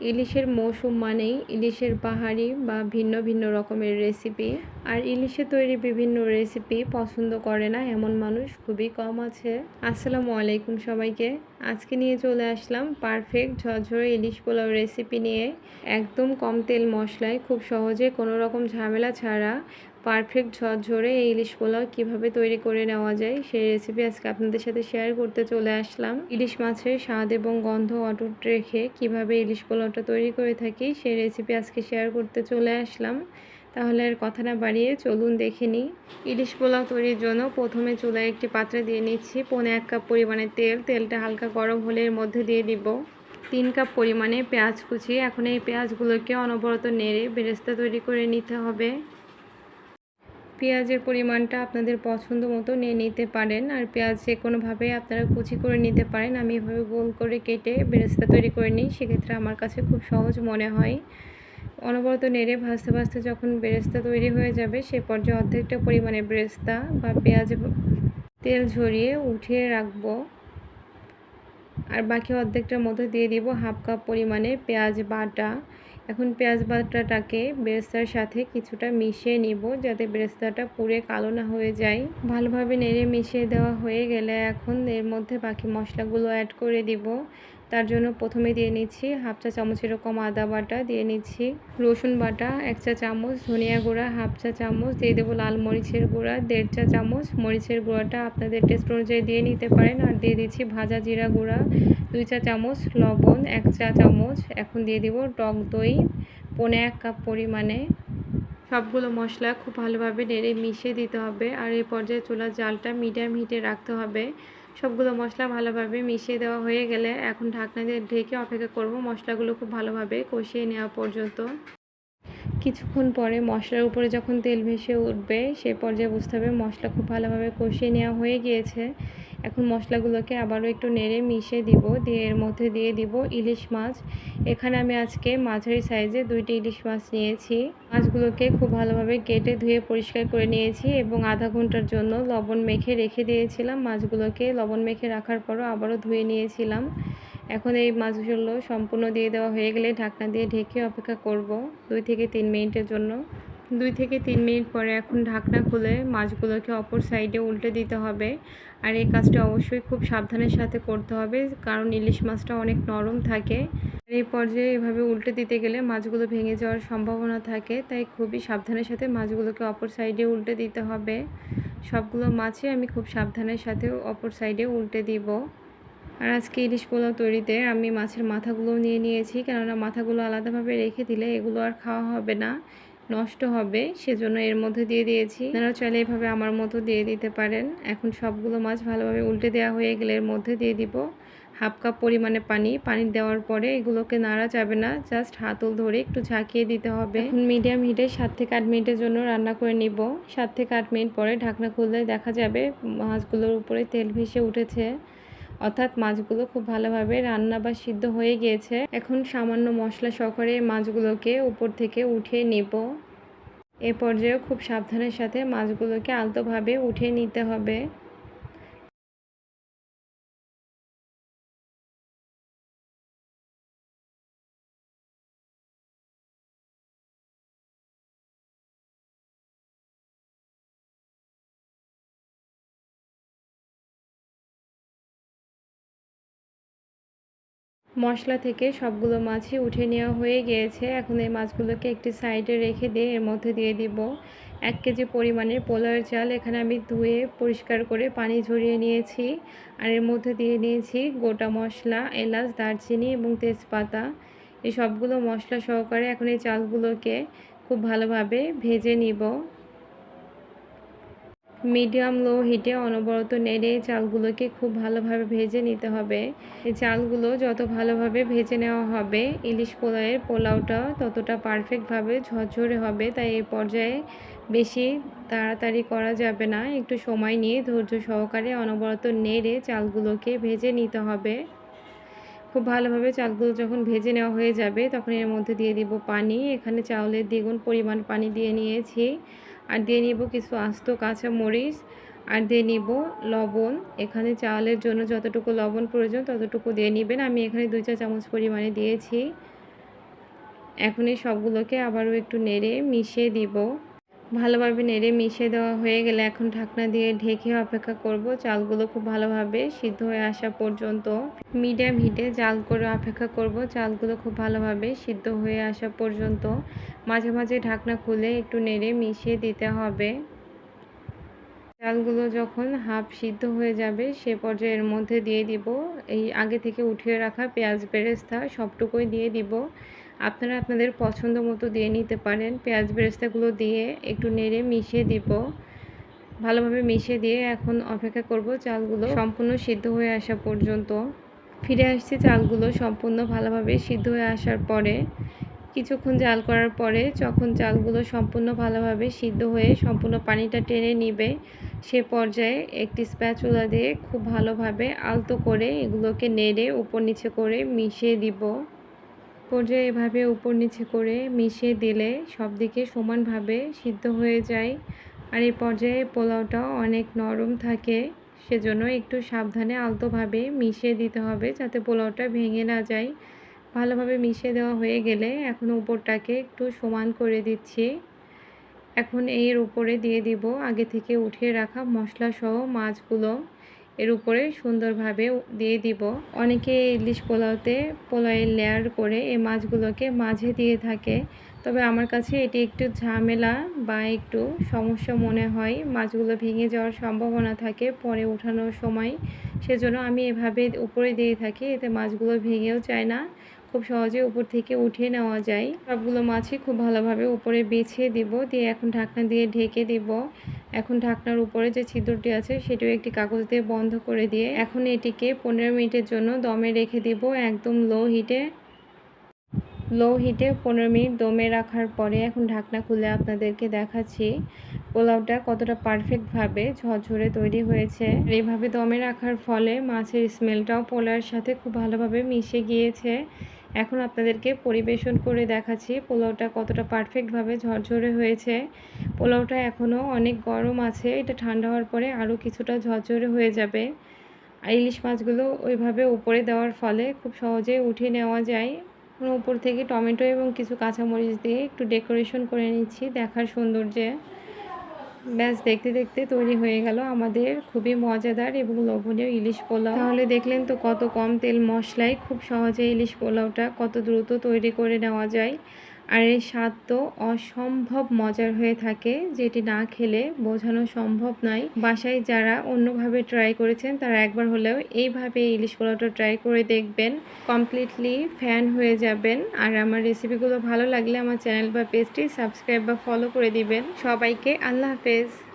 ইলিশের মৌসুম মানেই ইলিশের পাহাড়ি বা ভিন্ন ভিন্ন রকমের রেসিপি আর ইলিশে তৈরি বিভিন্ন রেসিপি পছন্দ করে না এমন মানুষ খুবই কম আছে। আসসালামু আলাইকুম সবাইকে। আজকে নিয়ে চলে আসলাম পারফেক্ট ঝরঝরে ইলিশ পোলাও রেসিপি নিয়ে। একদম কম তেল মশলায় খুব সহজে কোনো রকম ঝামেলা ছাড়া পারফেক্ট ঝরঝরে এই ইলিশ পোলাও কীভাবে তৈরি করে নেওয়া যায় সেই রেসিপি আজকে আপনাদের সাথে শেয়ার করতে চলে আসলাম। ইলিশ মাছের স্বাদ এবং গন্ধ অটুট রেখে কীভাবে ইলিশ পোলাওটা তৈরি করে থাকি সেই রেসিপি আজকে শেয়ার করতে চলে আসলাম। তাহলে আর কথা না বাড়িয়ে চলুন দেখে নিই ইলিশ পোলাও তৈরির জন্য প্রথমে চুলায় একটি পাত্রে দিয়ে নিচ্ছি পনে এক কাপ পরিমাণে তেল। তেলটা হালকা গরম হলে এর মধ্যে দিয়ে দিব তিন কাপ পরিমাণে পেঁয়াজ কুচি। এখন এই পেঁয়াজগুলোকে অনবরত নেড়ে বেরেস্তা তৈরি করে নিতে হবে। পেঁয়াজের পরিমাণটা আপনাদের পছন্দ মতো নিয়ে নিতে পারেন। আর পেঁয়াজ যে কোনোভাবে আপনারা কুচি করে নিতে পারেন। আমি এভাবে গোল করে কেটে বেরেস্তা তৈরি করে নিই। সেক্ষেত্রে আমার কাছে খুব সহজ মনে হয়। অনবরত নেড়ে ভাজতে ভাজতে যখন বেরেস্তা তৈরি হয়ে যাবে, সে পর্যায়ে অর্ধেকটা পরিমাণে বেরেস্তা বা পেঁয়াজ তেল ঝরিয়ে উঠিয়ে রাখব। আর বাকি অর্ধেকটার মধ্যে দিয়ে দিব হাফ কাপ পরিমাণে পেঁয়াজ বাটা। এখন পেঁয়াজ বাটাটাকে বেরেস্তার সাথে কিছুটা মিশিয়ে নিব যাতে বেরেস্তাটা পুড়ে কালো না হয়ে যায়। ভালোভাবে নেড়ে মিশিয়ে দেওয়া হয়ে গেলে এখন এর মধ্যে বাকি মশলাগুলো অ্যাড করে দিব। তার জন্য প্রথমে দিয়ে নিচ্ছি হাফ চা চামচ এরকম আদা বাটা, দিয়ে নিচ্ছি রসুন বাটা, এক চা চামচ ধনিয়া গুঁড়া, হাফ চা চামচ দিয়ে দেবো লাল মরিচের গুঁড়া, দেড় চা চামচ মরিচের গুঁড়াটা আপনাদের টেস্ট অনুযায়ী দিয়ে নিতে পারেন। আর দিয়ে দিচ্ছি ভাজা জিরা গুঁড়া, দুই চা চামচ লবণ, এক চা চামচ এখন দিয়ে দিব টক দই, পনে এক কাপ পরিমাণে। সবগুলো মশলা খুব ভালোভাবে নেড়ে মিশিয়ে দিতে হবে। আর এই পর্যায়ে চুলার জালটা মিডিয়াম হিটে রাখতে হবে। সবগুলো মশলা ভালোভাবে মিশিয়ে দেওয়া হয়ে গেলে এখন ঢাকনা দিয়ে ঢেকে অপেক্ষা করব মশলাগুলো খুব ভালোভাবে কষিয়ে নেওয়া পর্যন্ত। কিছুক্ষণ পরে মশলার উপরে যখন তেল ভেসে উঠবে, সে পর্যায়ে বুঝতে হবে মশলা খুব ভালোভাবে কষিয়ে নেওয়া হয়ে গিয়েছে। এখন মশলাগুলোকে আবারও একটু নেড়ে মিশিয়ে দিব। দিয়ে এর মধ্যে দিয়ে দিব ইলিশ মাছ। এখানে আমি আজকে মাঝারি সাইজে দুইটি ইলিশ মাছ নিয়েছি। মাছগুলোকে খুব ভালোভাবে কেটে ধুয়ে পরিষ্কার করে নিয়েছি এবং আধা ঘণ্টার জন্য লবণ মেখে রেখে দিয়েছিলাম। মাছগুলোকে লবণ মেখে রাখার পরও আবারও ধুয়ে নিয়েছিলাম। এখন এই মাছগুলো সম্পূর্ণ দিয়ে দেওয়া হয়ে গেলে ঢাকনা দিয়ে ঢেকে অপেক্ষা করব দুই থেকে তিন মিনিটের জন্য। দুই থেকে তিন মিনিট পরে এখন ঢাকনা খুলে মাছগুলোকে অপর সাইডে উল্টে দিতে হবে। আর এই কাজটা অবশ্যই খুব সাবধানের সাথে করতে হবে, কারণ ইলিশ মাছটা অনেক নরম থাকে। এই পর্যায়ে এভাবে উল্টে দিতে গেলে মাছগুলো ভেঙে যাওয়ার সম্ভাবনা থাকে, তাই খুবই সাবধানের সাথে মাছগুলোকে অপর সাইডে উল্টে দিতে হবে। সবগুলো মাছই আমি খুব সাবধানের সাথে অপর সাইডে উল্টে দিব। আর আজকে ইলিশ পোলাও তৈরিতে আমি মাছের মাথাগুলো নিয়ে নিয়েছি, কেননা মাথাগুলো আলাদাভাবে রেখে দিলে এগুলো আর খাওয়া হবে না, নষ্ট হবে, সেজন্য এর মধ্যে দিয়ে দিয়েছি। আপনারা চাইলে এভাবে আমার মতো দিয়ে দিতে পারেন। এখন সবগুলো মাছ ভালোভাবে উল্টে দেওয়া হয়ে গেলে এর মধ্যে দিয়ে দিব হাফ কাপ পরিমাণে পানি। পানি দেওয়ার পরে এগুলোকে নাড়া যাবে না, জাস্ট হাতল ধরে একটু ঝাঁকিয়ে দিতে হবে। এখন মিডিয়াম হিটে সাত থেকে আট মিনিটের জন্য রান্না করে নিব। সাত থেকে আট মিনিট পরে ঢাকনা খুললে দেখা যাবে মাছগুলোর উপরে তেল ভেসে উঠেছে। অর্থাৎ মাছগুলো খুব ভালোভাবে রান্না বা সিদ্ধ হয়ে গিয়েছে। এখন সামান্য মশলা সহকারে মাছগুলোকে উপর থেকে উঠিয়ে নেব। এ পর্যায়েও খুব সাবধানের সাথে মাছগুলোকে আলতোভাবে উঠে নিতে হবে। মশলা থেকে সবগুলো মাছই উঠে নেওয়া হয়ে গিয়েছে। এখন এই মাছগুলোকে একটি সাইডে রেখে দিয়ে এর মধ্যে দিয়ে দিব। এক কেজি পরিমাণের পোলার চাল এখানে আমি ধুয়ে পরিষ্কার করে পানি ঝরিয়ে নিয়েছি। আর এর মধ্যে দিয়ে নিয়েছি গোটা মশলা, এলাচ, দারচিনি এবং তেজপাতা। এই সবগুলো মশলা সহকারে এখন এই চালগুলোকে খুব ভালোভাবে ভেজে নিব। মিডিয়াম, লো হিটে অনবরত নেড়ে চালগুলোকে খুব ভালোভাবে ভেজে নিতে হবে। এই চালগুলো যত ভালোভাবে ভেজে নেওয়া হবে, ইলিশ পোলাওয়ের পোলাওটা ততটা পারফেক্টভাবে ঝরঝরে হবে, তাই এই পর্যায়ে বেশি তাড়াতাড়ি করা যাবে না। একটু সময় নিয়ে ধৈর্য সহকারে অনবরত নেড়ে চালগুলোকে ভেজে নিতে হবে। খুব ভালোভাবে চালগুলো যখন ভেজে নেওয়া হয়ে যাবে, তখন এর মধ্যে দিয়ে দিব পানি। এখানে চাউলের দ্বিগুণ পরিমাণ পানি দিয়ে নিয়েছি। আর দিয়ে নিব কিছু আস্ত কাঁচা মরিচ, আর দিয়ে নিব লবণ। এখানে চালের জন্য যতটুকু লবণ প্রয়োজন ততটুকু দিয়ে নেবেন। আমি এখানে দুই চা চামচ পরিমাণে দিয়েছি। এখন এই সবগুলোকে আবারও একটু নেড়ে মিশিয়ে দিব। ভালোভাবে নেড়ে মিশিয়ে দেওয়া হয়ে গেলে এখন ঢাকনা দিয়ে ঢেকে অপেক্ষা করব। চালগুলো খুব ভালোভাবে সিদ্ধ হয়ে আসা পর্যন্ত। মিডিয়াম হিটে জাল করে অপেক্ষা করব। চালগুলো খুব ভালোভাবে সিদ্ধ হয়ে আসা পর্যন্ত। মাঝে মাঝে ঢাকনা খুলে একটু নেড়ে মিশিয়ে দিতে হবে। চালগুলো যখন হাফ সিদ্ধ হয়ে যাবে, সে পর্যায়ের মধ্যে দিয়ে দিব। এই আগে থেকে উঠিয়ে রাখা পেঁয়াজ বেরেস্তা সবটুকুই দিয়ে দিব। আপনারা আপনাদের পছন্দ মতো দিয়ে নিতে পারেন। পেঁয়াজ বেরেস্তাগুলো দিয়ে একটু নেড়ে মিশিয়ে দিব। ভালোভাবে মিশিয়ে দিয়ে এখন অপেক্ষা করব চালগুলো সম্পূর্ণ সিদ্ধ হয়ে আসা পর্যন্ত। ফিরে আসছি চালগুলো সম্পূর্ণ ভালোভাবে সিদ্ধ হয়ে আসার পরে। কিছুক্ষণ জাল করার পরে যখন চালগুলো সম্পূর্ণ ভালোভাবে সিদ্ধ হয়ে সম্পূর্ণ পানিটা টেনে নিবে, সে পর্যায়ে একটি স্প্যাচুলা দিয়ে খুব ভালোভাবে আলতো করে এগুলোকে নেড়ে উপর নিচে করে মিশিয়ে দিব। পর্যায়ে এভাবে উপর নিচে করে মিশিয়ে দিলে সব দিকে সমানভাবে সিদ্ধ হয়ে যায়। আর এই পর্যায়ে পোলাওটাও অনেক নরম থাকে, সেজন্য একটু সাবধানে আলতোভাবে মিশিয়ে দিতে হবে যাতে পোলাওটা ভেঙে না যায়। ভালোভাবে মিশিয়ে দেওয়া হয়ে গেলে এখন উপরটাকে একটু সমান করে দিচ্ছি। এখন এর উপরে দিয়ে দিব আগে থেকে উঠিয়ে রাখা মশলাসহ মাছগুলো। এর উপরে সুন্দরভাবে দিয়ে দিব। অনেকে ইলিশ পোলাওতে পোলাওয়ের লেয়ার করে এই মাছগুলোকে মাঝে দিয়ে থাকে। তবে আমার কাছে এটি একটু ঝামেলা বা একটু সমস্যা মনে হয়। মাছগুলো ভেঙে যাওয়ার সম্ভাবনা থাকে, পরে ওঠানোর সময়। সেজন্য আমি এভাবে উপরে দিয়ে থাকি, এতে মাছগুলো ভেঙেও যায় না। খুব সহজে উপর থেকে উঠিয়ে নেওয়া যায়। সবগুলো মাছই খুব ভালোভাবে উপরে বিছিয়ে দিব, দিয়ে এখন ঢাকনা দিয়ে ঢেকে দিব। এখন ঢাকনার উপরে যে ছিদ্রটি আছে, সেটিও একটি কাগজ দিয়ে বন্ধ করে দিয়ে এখন এটিকে পনেরো মিনিটের জন্য দমে রেখে দিব একদম লো হিটে লো হিটে পনেরো মিনিট দমে রাখার পরে এখন ঢাকনা খুলে আপনাদেরকে দেখাচ্ছি। পোলাওটা কতটা পারফেক্টভাবে ঝরঝরে তৈরি হয়েছে। এইভাবে দমে রাখার ফলে মাছের স্মেলটাও পোলার সাথে খুব ভালোভাবে মিশে গিয়েছে। এখন আপনাদেরকে পরিবেশন করে দেখাচ্ছি। পোলাওটা কতটা পারফেক্টভাবে ঝরঝরে হয়েছে। পোলাওটা এখনও অনেক গরম আছে। এটা ঠান্ডা হওয়ার পরে আরও কিছুটা ঝরঝরে হয়ে যাবে। আর ইলিশ মাছগুলো ওইভাবে উপরে দেওয়ার ফলে খুব সহজেই উঠিয়ে নেওয়া যায়। উপর থেকে টমেটো এবং কিছু কাঁচামরিচ দিয়ে একটু ডেকোরেশন করে নিচ্ছি দেখার সৌন্দর্যে। ব্যাস, দেখতে দেখতে তৈরি হয়ে গেল আমাদের খুবই মজাদার এবং লোভনীয় ইলিশ পোলাও। তাহলে দেখলেন তো কত কম তেল মশলায় খুব সহজে ইলিশ পোলাওটা কত দ্রুত তৈরি করে নেওয়া যায়। আর এই স্বাদ তো অসম্ভব মজার হয়ে থাকে, যেটি না খেলে বোঝানো সম্ভব নয়। বাসায় যারা অন্যভাবে ট্রাই করেছেন, তারা একবার হলেও এইভাবে ইলিশ পোলাওটা ট্রাই করে দেখবেন। কমপ্লিটলি ফ্যান হয়ে যাবেন। আর আমার রেসিপিগুলো ভালো লাগলে আমার চ্যানেল বা পেজটি সাবস্ক্রাইব বা ফলো করে দিবেন। সবাইকে আল্লাহ হাফেজ।